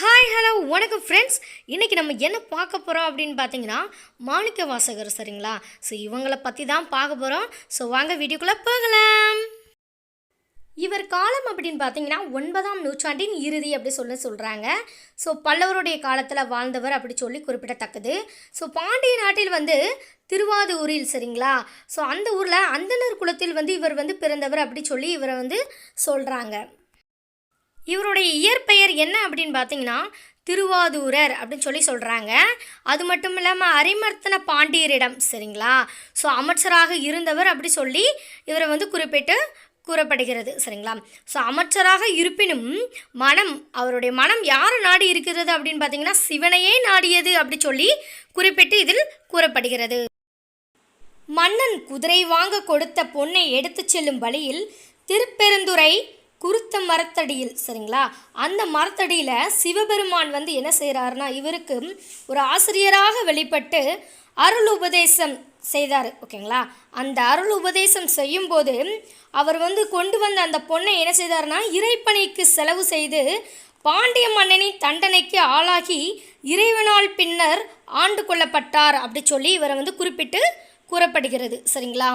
Hi hello வணக்கம் friends இன்றைக்கி நம்ம என்ன பார்க்க போகிறோம் அப்படின்னு பார்த்தீங்கன்னா மாணிக்க வாசகர் சரிங்களா? ஸோ இவங்களை பற்றி தான் பார்க்க போகிறோம் ஸோ வாங்க வீடியோக்குள்ளே போகலாம். இவர் காலம் அப்படின்னு பார்த்தீங்கன்னா ஒன்பதாம் நூற்றாண்டின் இறுதி அப்படி சொல்லி சொல்கிறாங்க ஸோ பல்லவருடைய காலத்தில் வாழ்ந்தவர் அப்படி சொல்லி குறிப்பிடத்தக்கது. ஸோ பாண்டிய நாட்டில் வந்து திருவாதூரில் சரிங்களா? ஸோ அந்த ஊரில் அந்தனர் குலத்தில் வந்து இவர் வந்து பிறந்தவர் அப்படி சொல்லி இவரை வந்து சொல்கிறாங்க இவருடைய இயற்பெயர் என்ன அப்படின்னு பார்த்தீங்கன்னா திருவாதூரர் அப்படின்னு சொல்லி சொல்கிறாங்க அது மட்டும் இல்லாமல் அரிமர்த்தன பாண்டியரிடம் சரிங்களா? ஸோ அமைச்சராக இருந்தவர் அப்படி சொல்லி இவரை வந்து குறிப்பிட்டு கூறப்படுகிறது சரிங்களா? ஸோ அமைச்சராக இருப்பினும் மனம் அவருடைய மனம் யார் நாடி இருக்கிறது அப்படின்னு பார்த்தீங்கன்னா சிவனையே நாடியது அப்படி சொல்லி குறிப்பிட்டு இதில் கூறப்படுகிறது. மன்னன் குதிரை வாங்க கொடுத்த பொண்ணை எடுத்துச் செல்லும் வழியில் திருப்பெருந்துறை குருத்த மரத்தடியில் சரிங்களா? அந்த மரத்தடியில் சிவபெருமான் வந்து என்ன செய்கிறாருன்னா இவருக்கு ஒரு ஆசிரியராக வெளிப்பட்டு அருள் உபதேசம் செய்தார் ஓகேங்களா? அந்த அருள் உபதேசம் செய்யும்போது அவர் வந்து கொண்டு வந்த அந்த பொண்ணை என்ன செய்தார்னா இறைப்பணிக்கு செலவு செய்து பாண்டிய மன்னனின் தண்டனைக்கு ஆளாகி இறைவனால் பின்னர் ஆண்டு கொள்ளப்பட்டார் அப்படி சொல்லி இவரை வந்து குறிப்பிட்டு கூறப்படுகிறது சரிங்களா?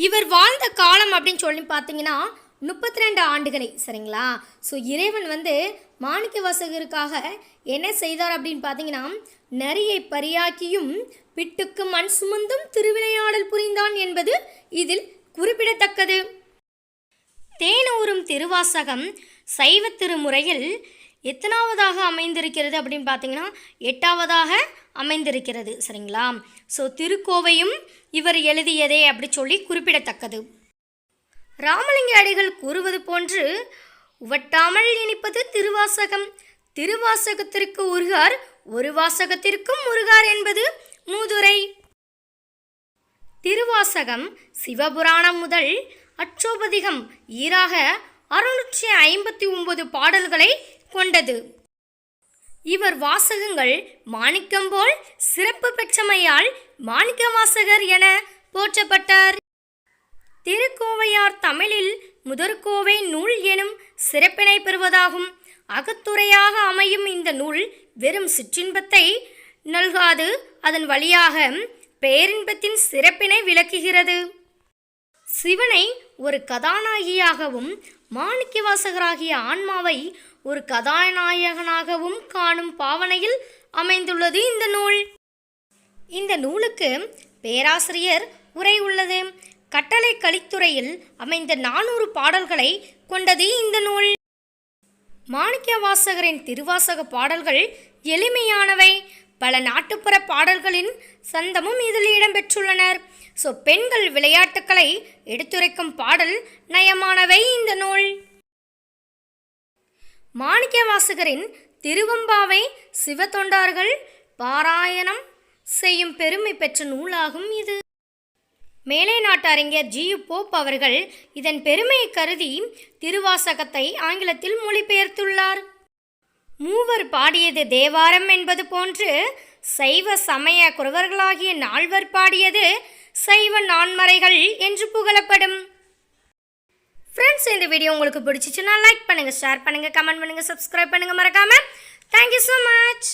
இவர் வாழ்ந்த காலம் அப்படின்னு சொல்லி பார்த்தீங்கன்னா முப்பத்தி ரெண்டு ஆண்டுகளை சரிங்களா? ஸோ இறைவன் வந்து மாணிக்க வாசகருக்காக என்ன செய்தார் அப்படின்னு பார்த்தீங்கன்னா நரியை பரியாக்கியும் பிட்டுக்கு மண் சுமந்தும் திருவிளையாடல் புரிந்தான் என்பது இதில் குறிப்பிடத்தக்கது. தேனூரும் திருவாசகம் சைவ திருமுறையில் எத்தனாவதாக அமைந்திருக்கிறது அப்படின்னு பார்த்தீங்கன்னா எட்டாவதாக அமைந்திருக்கிறது சரிங்களா? ஸோ திருக்கோவையும் இவர் எழுதியதே அப்படி சொல்லி குறிப்பிடத்தக்கது. ராமலிங்க அடிகள் கூறுவது போன்று உவட்டாமல் இனிப்பது திருவாசகம். திருவாசகத்திற்கு உருகார் ஒரு வாசகத்திற்கும் உருகார் என்பது மூதுரை. திருவாசகம் சிவபுராணம் முதல் அச்சோபதிகம் ஈராக அறுநூற்றி ஐம்பத்தி ஒன்பது பாடல்களை கொண்டது. இவர் வாசகங்கள் மாணிக்கம் போல் சிறப்பு பெற்றமையால் மாணிக்க வாசகர் என போற்றப்பட்டார். திருக்கோவையார் தமிழில் முதற்கோவை நூல் எனும் சிறப்பினை பெறுவதாகும். அகத்துறையாக அமையும் இந்த நூல் வெறும் சிற்றின்பத்தை நல்காது அதன் வழியாக பேரின்பத்தின் சிறப்பினை விளக்குகிறது. சிவனை ஒரு கதாநாயகியாகவும் மாணிக்கவாசகராகிய ஆன்மாவை ஒரு கதாநாயகனாகவும் காணும் பாவனையில் அமைந்துள்ளது இந்த நூல். இந்த நூலுக்கு பேராசிரியர் உரை உள்ளது. கட்டளை கலித்துறையில் அமைந்த நானூறு பாடல்களை கொண்டது இந்த நூல். மாணிக்க வாசகரின் திருவாசக பாடல்கள் எளிமையானவை. பல நாட்டுப்புற பாடல்களின் சந்தமும் இதில் இடம்பெற்றுள்ளனர். ஸோ பெண்கள் விளையாட்டுக்களை எடுத்துரைக்கும் பாடல் நயமானவை இந்த நூல். மாணிக்க வாசகரின் திருவம்பாவை சிவத்தொண்டார்கள் பாராயணம் செய்யும் பெருமை பெற்ற நூலாகும் இது. மேலை நாட்டறிஞர் ஜி. போப் அவர்கள் இதன் பெருமையை கருதி திருவாசகத்தை ஆங்கிலத்தில் மொழிபெயர்த்துள்ளார். மூவர் பாடியது தேவாரம் என்பது போன்று சைவ சமய குறவர்களாகிய நால்வர் பாடியது சைவ நான்மறைகள் என்று புகழப்படும். ஃப்ரெண்ட்ஸ் இந்த வீடியோ உங்களுக்கு பிடிச்சிச்சுன்னா லைக் பண்ணுங்கள் ஷேர் பண்ணுங்கள் கமெண்ட் பண்ணுங்கள் சப்ஸ்கிரைப் பண்ணுங்கள் மறக்காமல் தேங்க்யூ ஸோ மச்